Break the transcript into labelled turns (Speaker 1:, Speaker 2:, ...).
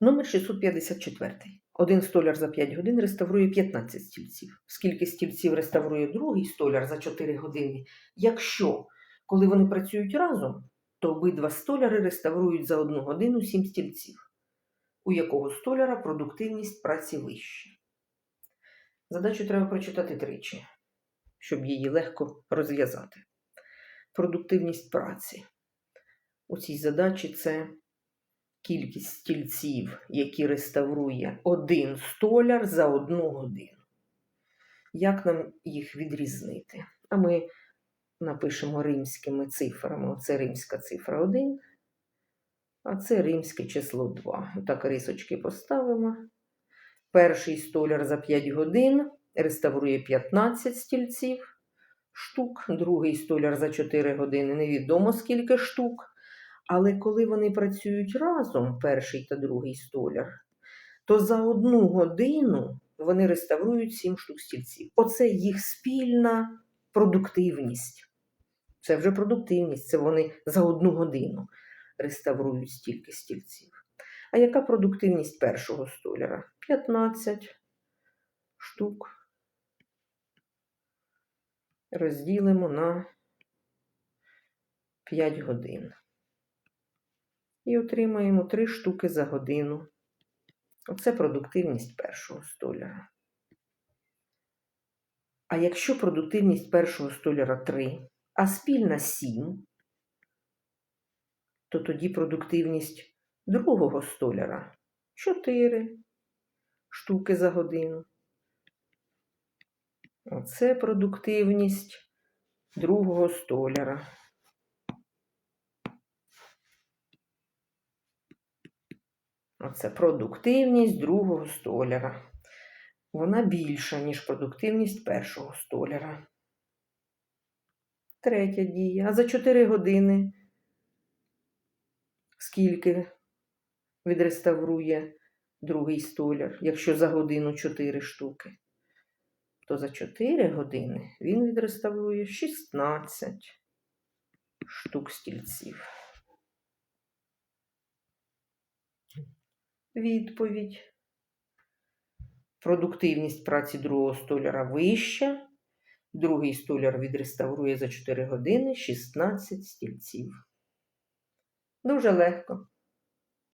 Speaker 1: Номер 654. Один столяр за 5 годин реставрує 15 стільців. Скільки стільців реставрує другий столяр за 4 години? Якщо, коли вони працюють разом, то обидва столяри реставрують за 1 годину 7 стільців. У якого столяра продуктивність праці вища? Задачу треба прочитати тричі, щоб її легко розв'язати. Продуктивність праці. У цій задачі це кількість стільців, які реставрує один столяр за одну годину. Як нам їх відрізнити? А ми напишемо римськими цифрами. Оце римська цифра 1, а це римське число 2. Так рисочки поставимо. Перший столяр за 5 годин реставрує 15 стільців штук, другий столяр за 4 години невідомо скільки штук. Але коли вони працюють разом, перший та другий столяр, то за одну годину вони реставрують 7 штук стільців. Оце їх спільна продуктивність. Це вже продуктивність, це вони за одну годину реставрують стільки стільців. А яка продуктивність першого столяра? 15 штук. Розділимо на 5 годин. І отримаємо 3 штуки за годину. Оце продуктивність першого столяра. А якщо продуктивність першого столяра 3, а спільна 7, то тоді продуктивність другого столяра 4 штуки за годину. Оце продуктивність другого столяра. Оце продуктивність другого столяра. Вона більша, ніж продуктивність першого столяра. Третя дія. А за 4 години скільки відреставрує другий столяр, якщо за годину 4 штуки, то за 4 години він відреставрує 16 штук стільців. Відповідь. Продуктивність праці другого столяра вища. Другий столяр відреставрує за 4 години 16 стільців. Дуже легко.